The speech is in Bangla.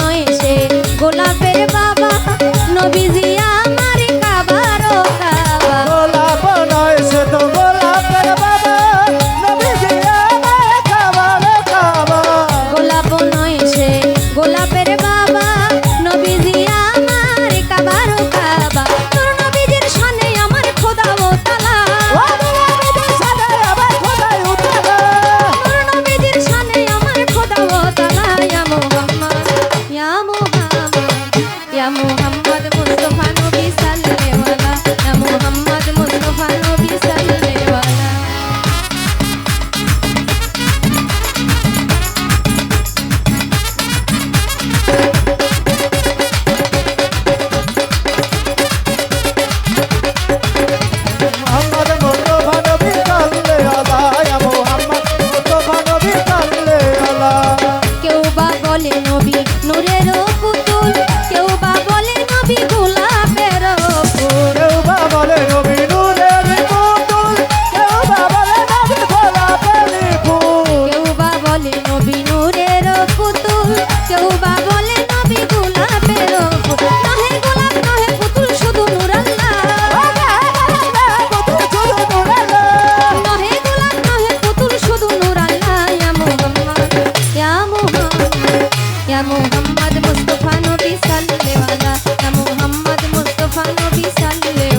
নয় সে। গোলাপের বাবা নবীজি मोहम्मद मुस्तफ़ा नो भी सल लेवाला ना मोहम्मद मुस्तफ़ा नो भी ले